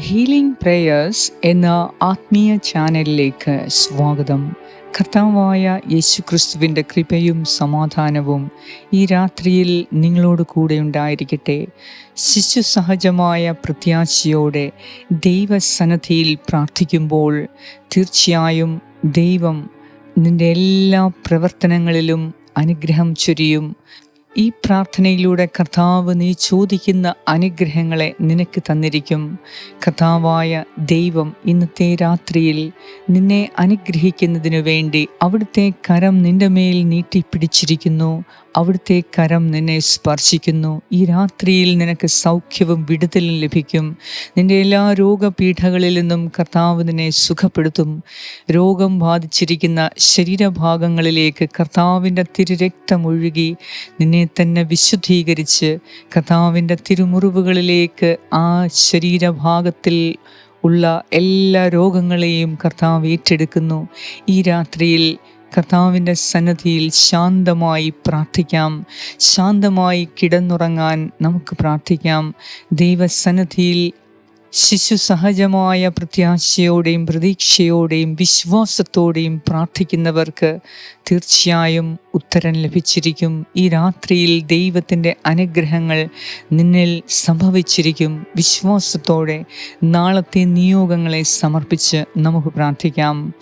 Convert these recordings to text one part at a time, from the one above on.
Healing prayers എന്ന ആത്മീയ ചാനലിലേക്ക് സ്വാഗതം. കർത്താവായ യേശു ക്രിസ്തുവിന്റെ കൃപയും സമാധാനവും ഈ രാത്രിയിൽ നിങ്ങളോട് കൂടെ ഉണ്ടായിരിക്കട്ടെ. ശിശു സഹജമായ പ്രത്യാശയോടെ ദൈവസന്നദ്ധിയിൽ പ്രാർത്ഥിക്കുമ്പോൾ തീർച്ചയായും ദൈവം നിന്റെ എല്ലാ പ്രവർത്തനങ്ങളിലും അനുഗ്രഹം ചൊരിയും. ഈ പ്രാർത്ഥനയിലൂടെ കർത്താവ് നീ ചോദിക്കുന്ന അനുഗ്രഹങ്ങളെ നിനക്ക് തന്നിരിക്കും. കർത്താവായ ദൈവം ഇന്നത്തെ രാത്രിയിൽ നിന്നെ അനുഗ്രഹിക്കുന്നതിനു വേണ്ടി അവിടുത്തെ കരം നിന്റെ മേൽ നീട്ടിപ്പിടിച്ചിരിക്കുന്നു. അവിടുത്തെ കരം നിന്നെ സ്പർശിക്കുന്നു. ഈ രാത്രിയിൽ നിനക്ക് സൗഖ്യവും വിടുതലും ലഭിക്കും. നിന്റെ എല്ലാ രോഗപീഠകളിൽ നിന്നും കർത്താവ് നിന്നെ സുഖപ്പെടുത്തും. രോഗം ബാധിച്ചിരിക്കുന്ന ശരീരഭാഗങ്ങളിലേക്ക് കർത്താവിന്റെ തിരുരക്തമൊഴുകി നിന്നെ തന്നെ വിശുദ്ധീകരിച്ച് കഥാവിന്റെ തിരുമുറിവുകളിലേക്ക് ആ ശരീരഭാഗത്തിൽ ഉള്ള എല്ലാ രോഗങ്ങളെയും കർത്താവ് ഏറ്റെടുക്കുന്നു. ഈ രാത്രിയിൽ കർത്താവിന്റെ സന്നദ്ധിയിൽ ശാന്തമായി പ്രാർത്ഥിക്കാം. ശാന്തമായി കിടന്നുറങ്ങാൻ നമുക്ക് പ്രാർത്ഥിക്കാം. ദൈവസന്നദ്ധിയിൽ ശിശു സഹജമായ പ്രത്യാശയോടെയും പ്രതീക്ഷയോടെയും വിശ്വാസത്തോടെയും പ്രാർത്ഥിക്കുന്നവർക്ക് തീർച്ചയായും ഉത്തരം ലഭിച്ചിരിക്കും. ഈ രാത്രിയിൽ ദൈവത്തിന്റെ അനുഗ്രഹങ്ങൾ നിന്നിൽ സംഭവിച്ചിരിക്കും. വിശ്വാസത്തോടെ നാളത്തെ നിയോഗങ്ങളെ സമർപ്പിച്ച് നമുക്ക് പ്രാർത്ഥിക്കാം.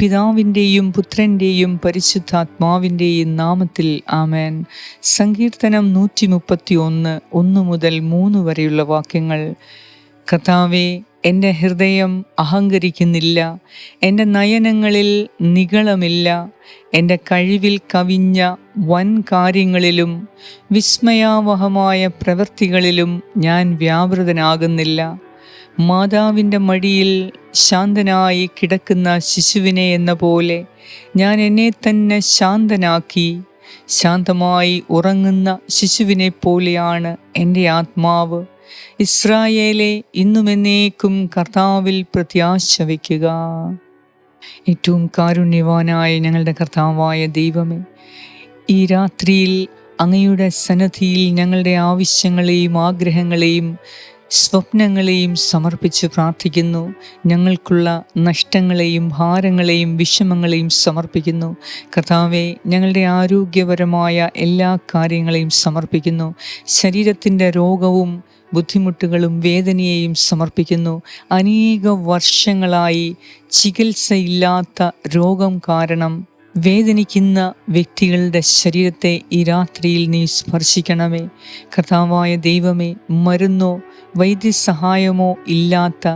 പിതാവിന്റെയും പുത്രന്റെയും പരിശുദ്ധാത്മാവിന്റെയും നാമത്തിൽ ആമേൻ. സങ്കീർത്തനം നൂറ്റി മുപ്പത്തി ഒന്ന് ഒന്ന് മുതൽ മൂന്ന് വരെയുള്ള വാക്യങ്ങൾ. കർത്താവെ എന്റെ ഹൃദയം അഹങ്കരിക്കുന്നില്ല എന്റെ നയനങ്ങളിൽ നികളമില്ല എന്റെ കഴിവിൽ കവിഞ്ഞ വൻ കാര്യങ്ങളിലും വിസ്മയാവഹമായ പ്രവൃത്തികളിലും ഞാൻ വ്യാപൃതനാകുന്നില്ല. മാതാവിന്റെ മടിയിൽ ശാന്തനായി കിടക്കുന്ന ശിശുവിനെ എന്ന പോലെ ഞാൻ എന്നെ തന്നെ ശാന്തനാക്കി ശാന്തമായി ഉറങ്ങുന്ന ശിശുവിനെ പോലെയാണ് എന്റെ ആത്മാവ്. ഇസ്രായേലെ ഇന്നുമെന്നേക്കും കർത്താവിൽ പ്രത്യാശ വയ്ക്കുക. ഏറ്റവും കാരുണ്യവാനായ ഞങ്ങളുടെ കർത്താവായ ദൈവമേ ഈ രാത്രിയിൽ അങ്ങയുടെ സന്നദ്ധിയിൽ ഞങ്ങളുടെ ആവശ്യങ്ങളെയും ആഗ്രഹങ്ങളെയും സ്വപ്നങ്ങളെയും സമർപ്പിച്ച് പ്രാർത്ഥിക്കുന്നു. ഞങ്ങൾക്കുള്ള നഷ്ടങ്ങളെയും ഭാരങ്ങളെയും വിഷമങ്ങളെയും സമർപ്പിക്കുന്നു. കർത്താവെ ഞങ്ങളുടെ ആരോഗ്യപരമായ എല്ലാ കാര്യങ്ങളെയും സമർപ്പിക്കുന്നു. ശരീരത്തിന്റെ രോഗവും ബുദ്ധിമുട്ടുകളും വേദനയെയും സമർപ്പിക്കുന്നു. അനേക വർഷങ്ങളായി ചികിത്സയില്ലാത്ത രോഗം കാരണം വേദനിക്കുന്ന വ്യക്തികളുടെ ശരീരത്തെ ഈ രാത്രിയിൽ നീ സ്പർശിക്കണമേ. കർത്താവായ ദൈവമേ മരുന്നോ വൈദ്യസഹായമോ ഇല്ലാത്ത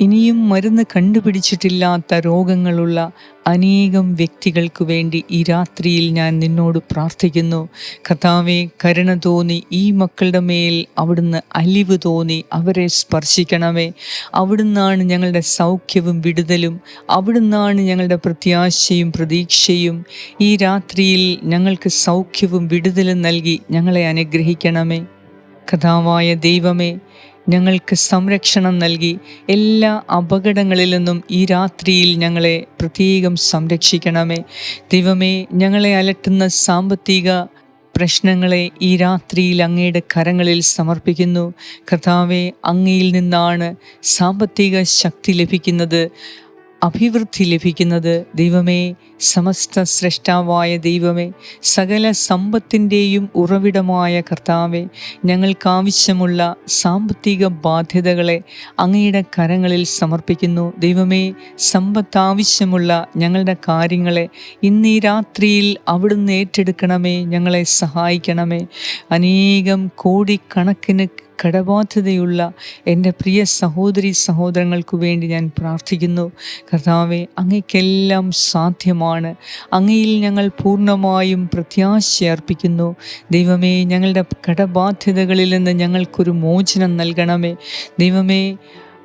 ഇനിയും മരുന്ന് കണ്ടുപിടിച്ചിട്ടില്ലാത്ത രോഗങ്ങളുള്ള അനേകം വ്യക്തികൾക്ക് വേണ്ടി ഈ രാത്രിയിൽ ഞാൻ നിന്നോട് പ്രാർത്ഥിക്കുന്നു. കഥാവെ കരുണ തോന്നി ഈ മക്കളുടെ മേൽ അവിടുന്ന് അലിവ് തോന്നി അവരെ സ്പർശിക്കണമേ. അവിടുന്നാണ് ഞങ്ങളുടെ സൗഖ്യവും വിടുതലും. അവിടുന്നാണ് ഞങ്ങളുടെ പ്രത്യാശയും പ്രതീക്ഷയും. ഈ രാത്രിയിൽ ഞങ്ങൾക്ക് സൗഖ്യവും വിടുതലും നൽകി ഞങ്ങളെ അനുഗ്രഹിക്കണമേ. കഥാവായ ദൈവമേ ഞങ്ങൾക്ക് സംരക്ഷണം നൽകി എല്ലാ അപകടങ്ങളിൽ നിന്നും ഈ രാത്രിയിൽ ഞങ്ങളെ പ്രത്യേകം സംരക്ഷിക്കണമേ. ദൈവമേ ഞങ്ങളെ അലട്ടുന്ന സാമ്പത്തിക പ്രശ്നങ്ങളെ ഈ രാത്രിയിൽ അങ്ങയുടെ കരങ്ങളിൽ സമർപ്പിക്കുന്നു. കർത്താവെ അങ്ങയിൽ നിന്നാണ് സാമ്പത്തിക ശക്തി ലഭിക്കുന്നത്. അഭിവൃദ്ധി ലഭിക്കുന്നത് ദൈവമേ സമസ്ത സൃഷ്ടാവായ ദൈവമേ സകല സമ്പത്തിന്റെയും ഉറവിടമായ കർത്താവെ ഞങ്ങൾക്കാവശ്യമുള്ള സാമ്പത്തിക ബാധ്യതകളെ അങ്ങയുടെ കരങ്ങളിൽ സമർപ്പിക്കുന്നു. ദൈവമേ സമ്പത്ത് ആവശ്യമുള്ള ഞങ്ങളുടെ കാര്യങ്ങളെ ഇന്ന് രാത്രിയിൽ അവിടുന്ന് ഏറ്റെടുക്കണമേ ഞങ്ങളെ സഹായിക്കണമേ. അനേകം കോടിക്കണക്കിന് കടബാധ്യതയുള്ള എന്റെ പ്രിയ സഹോദരി സഹോദരങ്ങൾക്ക് വേണ്ടി ഞാൻ പ്രാർത്ഥിക്കുന്നു. കർത്താവെ അങ്ങയ്ക്കെല്ലാം സാധ്യമാണ്. അങ്ങയിൽ ഞങ്ങൾ പൂർണമായും പ്രത്യാശ അർപ്പിക്കുന്നു. ദൈവമേ ഞങ്ങളുടെ കടബാധ്യതകളിൽ നിന്ന് ഞങ്ങൾക്കൊരു മോചനം നൽകണമേ. ദൈവമേ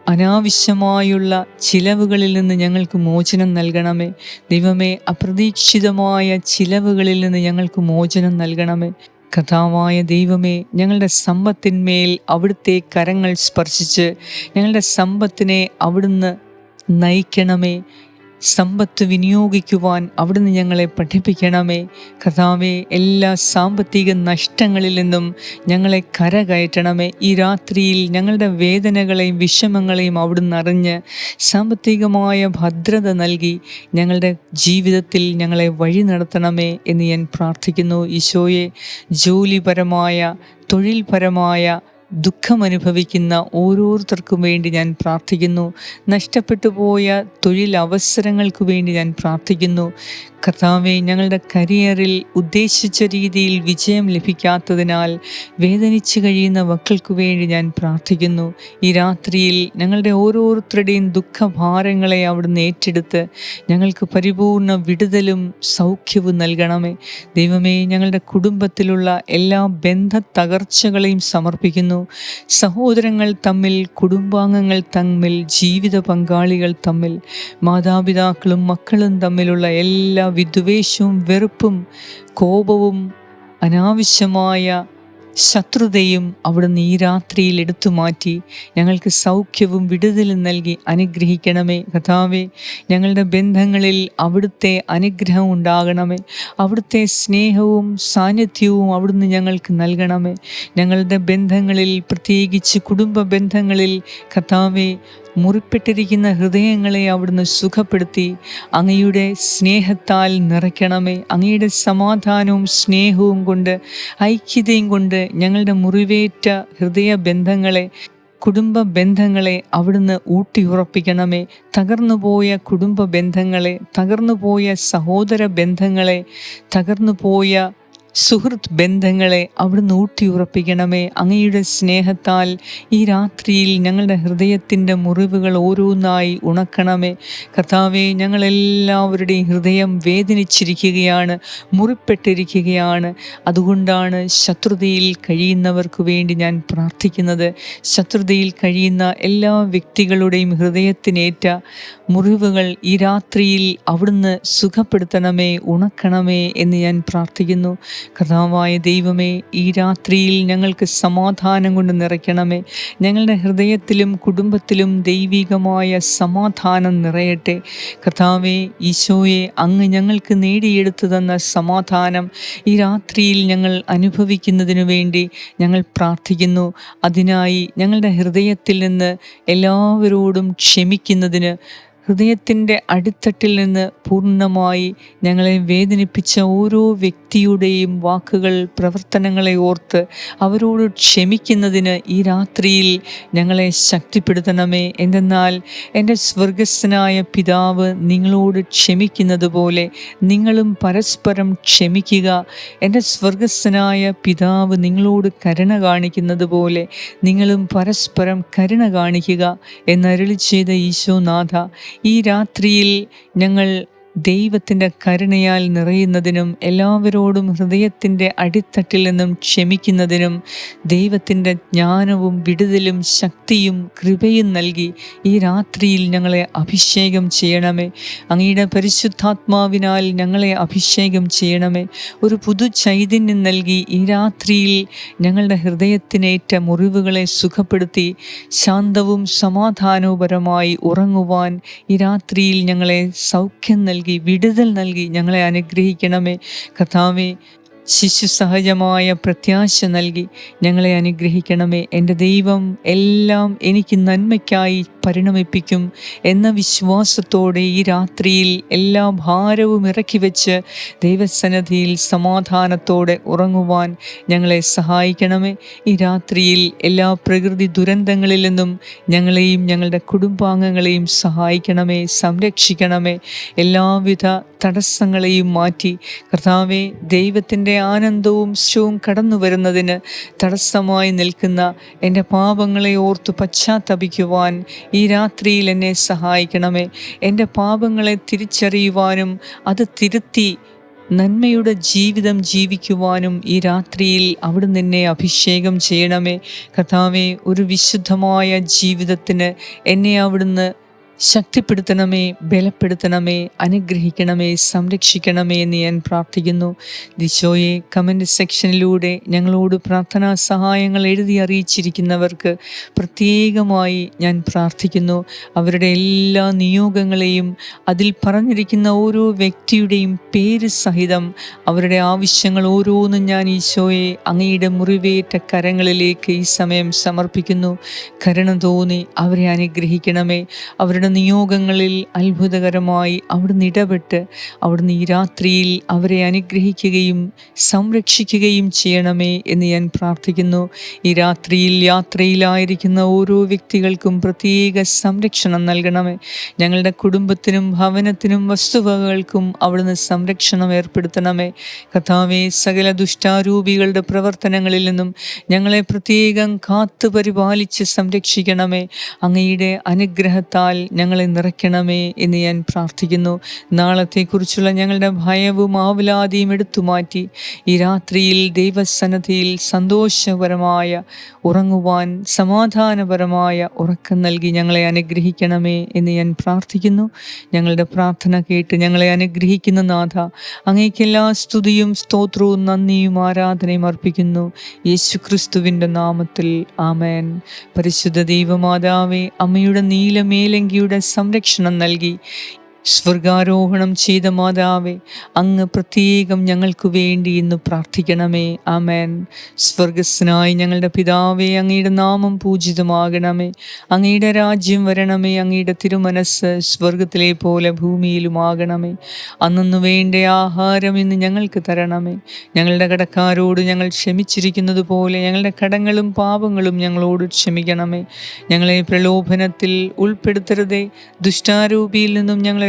അനാവശ്യമായുള്ള ചിലവുകളിൽ നിന്ന് ഞങ്ങൾക്ക് മോചനം നൽകണമേ. ദൈവമേ അപ്രതീക്ഷിതമായ ചിലവുകളിൽ നിന്ന് ഞങ്ങൾക്ക് മോചനം നൽകണമേ. കഥാവായ ദൈവമേ ഞങ്ങളുടെ സമ്പത്തിന്മേൽ അവിടുത്തെ കരങ്ങൾ സ്പർശിച്ച് ഞങ്ങളുടെ സമ്പത്തിനെ അവിടുന്ന് നയിക്കണമേ. സമ്പത്ത് വിനിയോഗിക്കുവാൻ അവിടുന്ന് ഞങ്ങളെ പഠിപ്പിക്കണമേ. കഥാവെ എല്ലാ സാമ്പത്തിക നഷ്ടങ്ങളിൽ നിന്നും ഞങ്ങളെ കരകയറ്റണമേ. ഈ രാത്രിയിൽ ഞങ്ങളുടെ വേദനകളെയും വിഷമങ്ങളെയും അവിടുന്ന് അറിഞ്ഞ് സാമ്പത്തികമായ ഭദ്രത നൽകി ഞങ്ങളുടെ ജീവിതത്തിൽ ഞങ്ങളെ വഴി നടത്തണമേ എന്ന് ഞാൻ പ്രാർത്ഥിക്കുന്നു. ഈശോയെ ജോലിപരമായ തൊഴിൽപരമായ ദുഃഖമനുഭവിക്കുന്ന ഓരോരുത്തർക്കും വേണ്ടി ഞാൻ പ്രാർത്ഥിക്കുന്നു. നഷ്ടപ്പെട്ടു പോയ തൊഴിലവസരങ്ങൾക്ക് വേണ്ടി ഞാൻ പ്രാർത്ഥിക്കുന്നു. കർത്താവെ ഞങ്ങളുടെ കരിയറിൽ ഉദ്ദേശിച്ച രീതിയിൽ വിജയം ലഭിക്കാത്തതിനാൽ വേദനിച്ചു കഴിയുന്ന മക്കൾക്ക് വേണ്ടി ഞാൻ പ്രാർത്ഥിക്കുന്നു. ഈ രാത്രിയിൽ ഞങ്ങളുടെ ഓരോരുത്തരുടെയും ദുഃഖഭാരങ്ങളെ അവിടുന്ന് ഏറ്റെടുത്ത് ഞങ്ങൾക്ക് പരിപൂർണ വിടുതലും സൗഖ്യവും നൽകണമേ. ദൈവമേ ഞങ്ങളുടെ കുടുംബത്തിലുള്ള എല്ലാ ബന്ധ തകർച്ചകളെയും സമർപ്പിക്കുന്നു. സഹോദരങ്ങൾ തമ്മിൽ കുടുംബാംഗങ്ങൾ തമ്മിൽ ജീവിത പങ്കാളികൾ തമ്മിൽ മാതാപിതാക്കളും മക്കളും തമ്മിലുള്ള എല്ലാ വിദ്വേഷവും വെറുപ്പും കോപവും അനാവശ്യമായ ശത്രുതയും അവിടുന്ന് ഈ രാത്രിയിൽ എടുത്തു മാറ്റി. ഞങ്ങൾക്ക് സൗഖ്യവും വിടുതലും നൽകി അനുഗ്രഹിക്കണമേ കഥാവേ ഞങ്ങളുടെ ബന്ധങ്ങളിൽ അവിടുത്തെ അനുഗ്രഹം ഉണ്ടാകണമേ. അവിടുത്തെ സ്നേഹവും സാന്നിധ്യവും അവിടുന്ന് ഞങ്ങൾക്ക് നൽകണമേ. ഞങ്ങളുടെ ബന്ധങ്ങളിൽ പ്രത്യേകിച്ച് കുടുംബ ബന്ധങ്ങളിൽ കഥാവെ മുറിപ്പെട്ടിരിക്കുന്ന ഹൃദയങ്ങളെ അവിടുന്ന് സുഖപ്പെടുത്തി അങ്ങയുടെ സ്നേഹത്താൽ നിറയ്ക്കണമേ. അങ്ങയുടെ സമാധാനവും സ്നേഹവും കൊണ്ട് ഐക്യതയും കൊണ്ട് ഞങ്ങളുടെ മുറിവേറ്റ ഹൃദയ ബന്ധങ്ങളെ കുടുംബ ബന്ധങ്ങളെ അവിടുന്ന് ഊട്ടിയുറപ്പിക്കണമേ തകർന്നുപോയ കുടുംബ ബന്ധങ്ങളെ തകർന്നുപോയ സഹോദര ബന്ധങ്ങളെ തകർന്നുപോയ സുഹൃത്ത് ബന്ധങ്ങളെ അവിടുന്ന് ഊട്ടിയുറപ്പിക്കണമേ അങ്ങയുടെ സ്നേഹത്താൽ ഈ രാത്രിയിൽ ഞങ്ങളുടെ ഹൃദയത്തിന്റെ മുറിവുകൾ ഓരോന്നായി ഉണക്കണമേ. കർത്താവെ ഞങ്ങളെല്ലാവരുടെയും ഹൃദയം വേദനിച്ചിരിക്കുകയാണ് മുറിപ്പെട്ടിരിക്കുകയാണ്. അതുകൊണ്ടാണ് ശത്രുതയിൽ കഴിയുന്നവർക്ക് വേണ്ടി ഞാൻ പ്രാർത്ഥിക്കുന്നത്. ശത്രുതയിൽ കഴിയുന്ന എല്ലാ വ്യക്തികളുടെയും ഹൃദയത്തിനേറ്റ മുറിവുകൾ ഈ രാത്രിയിൽ അവിടുന്ന് സുഖപ്പെടുത്തണമേ ഉണക്കണമേ എന്ന് ഞാൻ പ്രാർത്ഥിക്കുന്നു. കഥാവായ ദൈവമേ ഈ രാത്രിയിൽ ഞങ്ങൾക്ക് സമാധാനം കൊണ്ട് നിറയ്ക്കണമേ. ഞങ്ങളുടെ ഹൃദയത്തിലും കുടുംബത്തിലും ദൈവികമായ സമാധാനം നിറയട്ടെ. കഥാവേ ഈശോയെ അങ്ങ് ഞങ്ങൾക്ക് നേടിയെടുത്തു തന്ന സമാധാനം ഈ രാത്രിയിൽ ഞങ്ങൾ അനുഭവിക്കുന്നതിനു വേണ്ടി ഞങ്ങൾ പ്രാർത്ഥിക്കുന്നു. അതിനായി ഞങ്ങളുടെ ഹൃദയത്തിൽ നിന്ന് എല്ലാവരോടും ക്ഷമിക്കുന്നതിന് ഹൃദയത്തിന്റെ അടിത്തട്ടിൽ നിന്ന് പൂർണമായി ഞങ്ങളെ വേദനിപ്പിച്ച ഓരോ വ്യക്തിയുടെയും വാക്കുകൾ പ്രവർത്തനങ്ങളെ ഓർത്ത് അവരോട് ക്ഷമിക്കുന്നതിന് ഈ രാത്രിയിൽ ഞങ്ങളെ ശക്തിപ്പെടുത്തണമേ. എന്തെന്നാൽ എന്റെ സ്വർഗസ്വനായ പിതാവ് നിങ്ങളോട് ക്ഷമിക്കുന്നത് പോലെ നിങ്ങളും പരസ്പരം ക്ഷമിക്കുക. എന്റെ സ്വർഗസ്വനായ പിതാവ് നിങ്ങളോട് കരുണ കാണിക്കുന്നത് പോലെ നിങ്ങളും പരസ്പരം കരുണ കാണിക്കുക എന്നരുളി ചെയ്ത ഈശോനാഥ ഈ രാത്രിയിൽ ഞങ്ങൾ ദൈവത്തിന്റെ കരുണയാൽ നിറയുന്നതിനും എല്ലാവരോടും ഹൃദയത്തിന്റെ അടിത്തട്ടിൽ നിന്നും ക്ഷമിക്കുന്നതിനും ദൈവത്തിന്റെ ജ്ഞാനവും വിടുതലും ശക്തിയും കൃപയും നൽകി ഈ രാത്രിയിൽ ഞങ്ങളെ അഭിഷേകം ചെയ്യണമേ. അങ്ങയുടെ പരിശുദ്ധാത്മാവിനാൽ ഞങ്ങളെ അഭിഷേകം ചെയ്യണമേ. ഒരു പുതു ചൈതന്യം നൽകി ഈ രാത്രിയിൽ ഞങ്ങളുടെ ഹൃദയത്തിനേറ്റ മുറിവുകളെ സുഖപ്പെടുത്തി ശാന്തവും സമാധാനപരമായി ഉറങ്ങുവാൻ ഈ രാത്രിയിൽ ഞങ്ങളെ സൗഖ്യം നൽകി. നൽകി വിടുതൽ നൽകി ഞങ്ങളെ അനുഗ്രഹിക്കണമേ. കഥാവേ ശിശു സഹജമായ പ്രത്യാശ നൽകി ഞങ്ങളെ അനുഗ്രഹിക്കണമേ. എന്റെ ദൈവം എല്ലാം എനിക്ക് നന്മയ്ക്കായി പരിണമിപ്പിക്കും എന്ന വിശ്വാസത്തോടെ ഈ രാത്രിയിൽ എല്ലാ ഭാരവും ഇറക്കി വെച്ച് ദൈവസന്നദ്ധിയിൽ സമാധാനത്തോടെ ഉറങ്ങുവാൻ ഞങ്ങളെ സഹായിക്കണമേ. ഈ രാത്രിയിൽ എല്ലാ പ്രകൃതി ദുരന്തങ്ങളിൽ നിന്നും ഞങ്ങളെയും ഞങ്ങളുടെ കുടുംബാംഗങ്ങളെയും സഹായിക്കണമേ സംരക്ഷിക്കണമേ. എല്ലാവിധ തടസ്സങ്ങളെയും മാറ്റി കർത്താവെ ദൈവത്തിന്റെ ആനന്ദവും ശവും കടന്നു വരുന്നതിന് തടസ്സമായി നിൽക്കുന്ന എന്റെ പാപങ്ങളെ ഓർത്തു പശ്ചാത്തപിക്കുവാൻ ഈ രാത്രിയിൽ എന്നെ സഹായിക്കണമേ. എന്റെ പാപങ്ങളെ തിരിച്ചറിയുവാനും അത് തിരുത്തി നന്മയുടെ ജീവിതം ജീവിക്കുവാനും ഈ രാത്രിയിൽ അവിടുന്ന് എന്നെ അഭിഷേകം ചെയ്യണമേ. കഥാവേ ഒരു വിശുദ്ധമായ ജീവിതത്തിന് എന്നെ അവിടുന്ന് ശക്തിപ്പെടുത്തണമേ ബലപ്പെടുത്തണമേ അനുഗ്രഹിക്കണമേ സംരക്ഷിക്കണമേ എന്ന് ഞാൻ പ്രാർത്ഥിക്കുന്നു. ദിശോയെ കമന്റ് സെക്ഷനിലൂടെ ഞങ്ങളോട് പ്രാർത്ഥനാ സഹായങ്ങൾ എഴുതി അറിയിച്ചിരിക്കുന്നവർക്ക് പ്രത്യേകമായി ഞാൻ പ്രാർത്ഥിക്കുന്നു. അവരുടെ എല്ലാ നിയോഗങ്ങളെയും അതിൽ പറഞ്ഞിരിക്കുന്ന ഓരോ വ്യക്തിയുടെയും പേര് സഹിതം അവരുടെ ആവശ്യങ്ങൾ ഓരോന്നും ഞാൻ ഈശോയെ അങ്ങയുടെ മുറിവേറ്റ കരങ്ങളിലേക്ക് ഈ സമയം സമർപ്പിക്കുന്നു. കരുണ തോന്നി അവരെ അനുഗ്രഹിക്കണമേ. അവരുടെ നിയോഗങ്ങളിൽ അത്ഭുതകരമായി അവിടുന്ന് ഇടപെട്ട് അവിടുന്ന് ഈ രാത്രിയിൽ അവരെ അനുഗ്രഹിക്കുകയും സംരക്ഷിക്കുകയും ചെയ്യണമേ എന്ന് ഞാൻ പ്രാർത്ഥിക്കുന്നു. ഈ രാത്രിയിൽ യാത്രയിലായിരിക്കുന്ന ഓരോ വ്യക്തികൾക്കും പ്രത്യേക സംരക്ഷണം നൽകണമേ. ഞങ്ങളുടെ കുടുംബത്തിനും ഭവനത്തിനും വസ്തുവകകൾക്കും അവിടുന്ന് സംരക്ഷണം ഏർപ്പെടുത്തണമേ. കഥാവെ സകല ദുഷ്ടാരൂപികളുടെ പ്രവർത്തനങ്ങളിൽ നിന്നും ഞങ്ങളെ പ്രത്യേകം കാത്തു പരിപാലിച്ച് സംരക്ഷിക്കണമേ. അങ്ങയുടെ അനുഗ്രഹത്താൽ ഞങ്ങളെ നിറയ്ക്കണമേ എന്ന് ഞാൻ പ്രാർത്ഥിക്കുന്നു. നാളത്തെക്കുറിച്ചുള്ള ഞങ്ങളുടെ ഭയവും ആവലാതിയും എടുത്തു മാറ്റി ഈ രാത്രിയിൽ ദൈവസന്നദ്ധിയിൽ സന്തോഷപരമായ ഉറങ്ങുവാൻ സമാധാനപരമായ ഉറക്കം നൽകി ഞങ്ങളെ അനുഗ്രഹിക്കണമേ എന്ന് ഞാൻ പ്രാർത്ഥിക്കുന്നു. ഞങ്ങളുടെ പ്രാർത്ഥന കേട്ട് ഞങ്ങളെ അനുഗ്രഹിക്കുന്ന നാഥ അങ്ങേക്കെല്ലാ സ്തുതിയും സ്തോത്രവും നന്ദിയും ആരാധനയും അർപ്പിക്കുന്നു. യേശുക്രിസ്തുവിന്റെ നാമത്തിൽ ആമേൻ. പരിശുദ്ധ ദൈവമാതാവേ അമ്മയുടെ നീലമേലങ്കിയുടെ സംരക്ഷണം നൽകി. സ്വർഗാരോഹണം ചെയ്ത മാതാവേ അങ്ങ് പ്രത്യേകം ഞങ്ങൾക്ക് വേണ്ടി ഇന്ന് പ്രാർത്ഥിക്കണമേ. ആമേൻ. സ്വർഗസ്നായി ഞങ്ങളുടെ പിതാവേ അങ്ങയുടെ നാമം പൂജിതമാകണമേ. അങ്ങയുടെ രാജ്യം വരണമേ അങ്ങയുടെ തിരുമനസ് സ്വർഗത്തിലെ പോലെ ഭൂമിയിലുമാകണമേ. അന്നു വേണ്ട ആഹാരം ഇന്ന് ഞങ്ങൾക്ക് തരണമേ. ഞങ്ങളുടെ കടക്കാരോട് ഞങ്ങൾ ക്ഷമിച്ചിരിക്കുന്നത് പോലെ ഞങ്ങളുടെ കടങ്ങളും പാപങ്ങളും ഞങ്ങളോട് ക്ഷമിക്കണമേ. ഞങ്ങളെ പ്രലോഭനത്തിൽ ഉൾപ്പെടുത്തരുതേ. ദുഷ്ടാരൂപിയിൽ നിന്നും ഞങ്ങളെ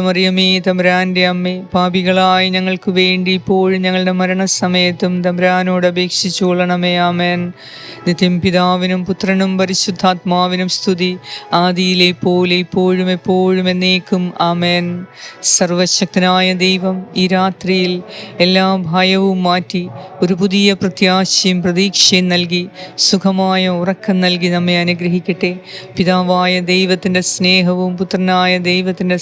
മറിയമേ തമ്പ്രാന്റെ അമ്മേ പാപികളായി ഞങ്ങൾക്ക് വേണ്ടി ഇപ്പോഴും ഞങ്ങളുടെ മരണസമയത്തും തമ്പ്രാനോട് അപേക്ഷിച്ചുകൊള്ളണമേ ആമേൻ. നിത്യം പിതാവിനും പുത്രനും പരിശുദ്ധാത്മാവിനും സ്തുതി ആദിയിലെ പോലെ ഇപ്പോഴും എപ്പോഴും എന്നേക്കും ആമേൻ. സർവശക്തനായ ദൈവം ഈ രാത്രിയിൽ എല്ലാ ഭയവും മാറ്റി ഒരു പുതിയ പ്രത്യാശയും പ്രതീക്ഷയും നൽകി സുഖമായ ഉറക്കം നൽകി നമ്മെ അനുഗ്രഹിക്കട്ടെ. പിതാവായ ദൈവത്തിന്റെ സ്നേഹവും പുത്രനായ ദൈവത്തിന്റെ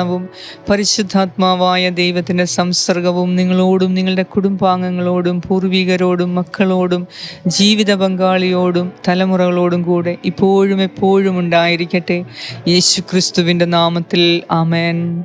സംരക്ഷണവും പരിശുദ്ധാത്മാവായ ദൈവത്തിന്റെ സംസർഗവും നിങ്ങളോടും നിങ്ങളുടെ കുടുംബാംഗങ്ങളോടും പൂർവികരോടും മക്കളോടും ജീവിത പങ്കാളിയോടും തലമുറകളോടും കൂടെ ഇപ്പോഴും എപ്പോഴും ഉണ്ടായിരിക്കട്ടെ. യേശു ക്രിസ്തുവിന്റെ നാമത്തിൽ ആമേൻ.